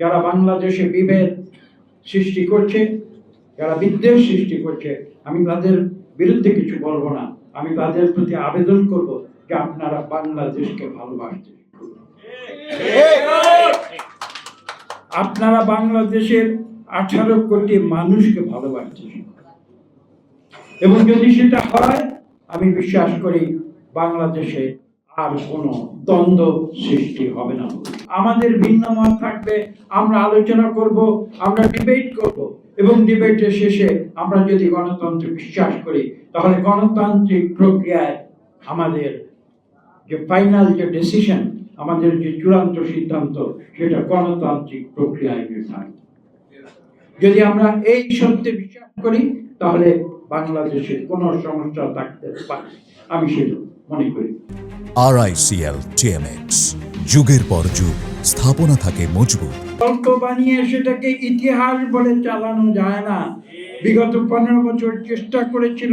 যারা বাংলাদেশে বিভেদ সৃষ্টি করছে, যারা বিদ্বেষ সৃষ্টি করছে, আমি তাদের বিরুদ্ধে কিছু বলব না আমি তাদের প্রতি আবেদন করব যে আপনারা বাংলাদেশকে ভালোবাসতে আপনারা বাংলাদেশের আঠারো কোটি মানুষকে ভালোবাসতে। এবং যদি সেটা হয়, আমি বিশ্বাস করি বাংলাদেশে আর কোনো দ্বন্দ্ব সৃষ্টি হবে না। আমাদের ভিন্ন মত থাকবে, আমরা আলোচনা করব, আমরা ডিবেট করব এবং ডিবেটের শেষে আমরা যদি গণতন্ত্রে বিশ্বাস করি, তাহলে গণতান্ত্রিক প্রক্রিয়ায় আমাদের যে ফাইনাল যে ডিসিশন আমাদের যে চূড়ান্ত সিদ্ধান্ত, সেটা গণতান্ত্রিক প্রক্রিয়ায় নির্ধারিত। যদি আমরা এই সত্যে বিশ্বাস করি, তাহলে বাংলাদেশে কোনো সমস্যা থাকতে পারে আমি সেটা মনে করি। আরআইসিএল টিএমএক্স যুগের পর যুগ, স্থাপনা থাকে মজবুত। বানিয়ে সেটাকে ইতিহাস বলে চালানো যায় না। বিগত পনেরো বছর চেষ্টা করেছিল,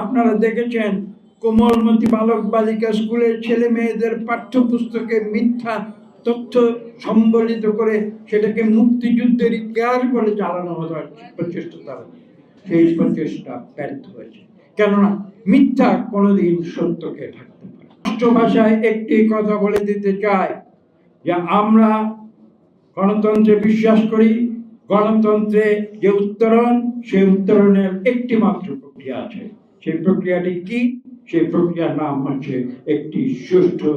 আপনারা দেখেছেন, কোমলমতি বালক বালিকা স্কুলের ছেলে মেয়েদের পাঠ্যপুস্তকে মিথ্যা তথ্য সম্বলিত করে সেটাকে মুক্তিযুদ্ধের ইতিহাস বলে চালানো হতো প্রচেষ্টা সেই প্রচেষ্টা ব্যর্থ হয়েছে। কেননা মিথ্যা কোনোদিন সত্যকে ঢাকতে রাষ্ট্র ভাষায় একটি কথা বলে দিতে চাই যে আমরা গণতন্ত্রে বিশ্বাস করি, গণতন্ত্রে যে উত্তরণ, সেই উত্তরণের একটি মাত্র প্রক্রিয়া আছে। সেই প্রক্রিয়াটি কি? সেই প্রক্রিয়ার নাম হচ্ছে একটি সুষ্ঠু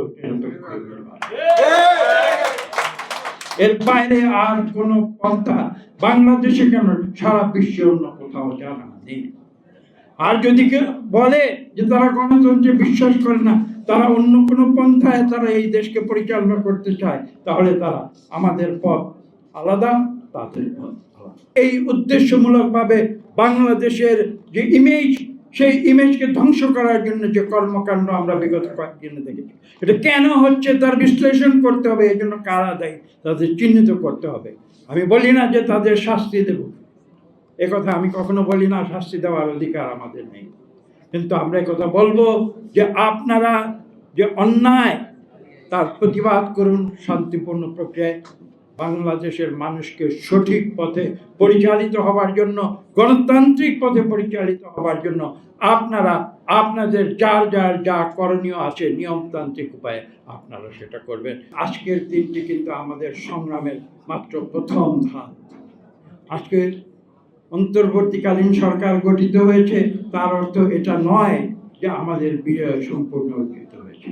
এর বাইরে আর কোন পন্থা বাংলাদেশে কেন সারা বিশ্বে অন্য কোথাও জানা নেই? আর যদি কেউ বলে যে তারা গণতন্ত্রে বিশ্বাস করে না, তারা অন্য কোনো পন্থায় তারা এই দেশকে পরিচালনা করতে চায়, তাহলে তারা আমাদের পথ আলাদা, তাদের পথ এই উদ্দেশ্যমূলকভাবে বাংলাদেশের যে ইমেজ সেই ইমেজকে ধ্বংস করার জন্য যে কর্মকাণ্ড আমরা বিগত কয়েকদিনে দেখেছি, এটা কেন হচ্ছে তার বিশ্লেষণ করতে হবে এই জন্য কারা দেয়, তাদের চিহ্নিত করতে হবে। আমি বলি না যে তাদের শাস্তি দেবো কথা আমি কখনো বলি না, শাস্তি দেওয়ার অধিকার আমাদের নেই। কিন্তু আমরা কথা বলব যে আপনারা যে অন্যায় তার প্রতিবাদ করুন শান্তিপূর্ণ প্রক্রিয়ায়। বাংলাদেশের মানুষকে সঠিক পথে পরিচালিত হবার জন্য, গণতান্ত্রিক পথে পরিচালিত হবার জন্য আপনারা, আপনাদের যার যার যা করণীয় আছে নিয়মতান্ত্রিক উপায়ে আপনারা সেটা করবেন। আজকের দিনটি কিন্তু আমাদের সংগ্রামের মাত্র প্রথম ধাপ। আজকের অন্তর্বর্তীকালীন সরকার গঠিত হয়েছে, তার অর্থ এটা নয় যে আমাদের বিজয় সম্পূর্ণ অর্জিত হয়েছে।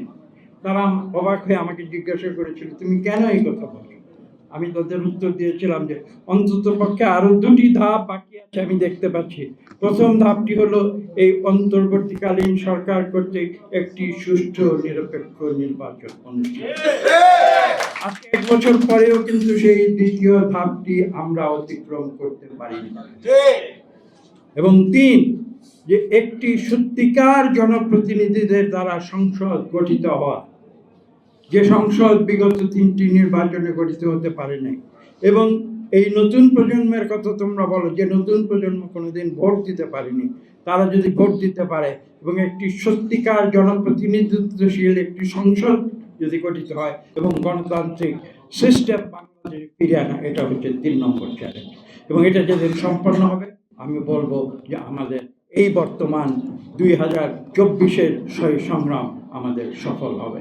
তারা অবাক হয়ে আমাকে জিজ্ঞাসা করেছিল, তুমি কেন এই কথা বলো আমি তাদের উত্তর দিয়েছিলাম যে, অন্তত পক্ষে আরও দুটি ধাপ বাকি আছে, আমি দেখতে পাচ্ছি। প্রথম ধাপটি হলো এই অন্তর্বর্তীকালীন সরকার কর্তৃক একটি সুষ্ঠু নিরপেক্ষ নির্বাচন অনুষ্ঠিত। আজকে এক বছর পরেও কিন্তু সেই দ্বিতীয় ধাপটি আমরা অতিক্রম করতে পারিনি। এবং তিন, যে একটি সত্যিকার জনপ্রতিনিধিদের দ্বারা সংসদ গঠিত হওয়া। যে সংসদ বিগত তিনটি নির্বাচনে গঠিত হতে পারে নাই। এবং এই নতুন প্রজন্মের কথা তোমরা বলো, যে নতুন প্রজন্ম কোনোদিন ভোট দিতে পারেনি। তারা যদি ভোট দিতে পারে এবং একটি সত্যিকার জনপ্রতিনিধিত্বশীল একটি সংসদ যদি গঠিত হয় এবং গণতান্ত্রিক সিস্টেম বাংলাদেশে ফিরে আনা, এটা হচ্ছে তিন নম্বর চ্যালেঞ্জ এবং এটা যদি সম্পন্ন হবে, আমি বলব যে আমাদের এই বর্তমান দুই হাজার চব্বিশের সংগ্রাম আমাদের সফল হবে।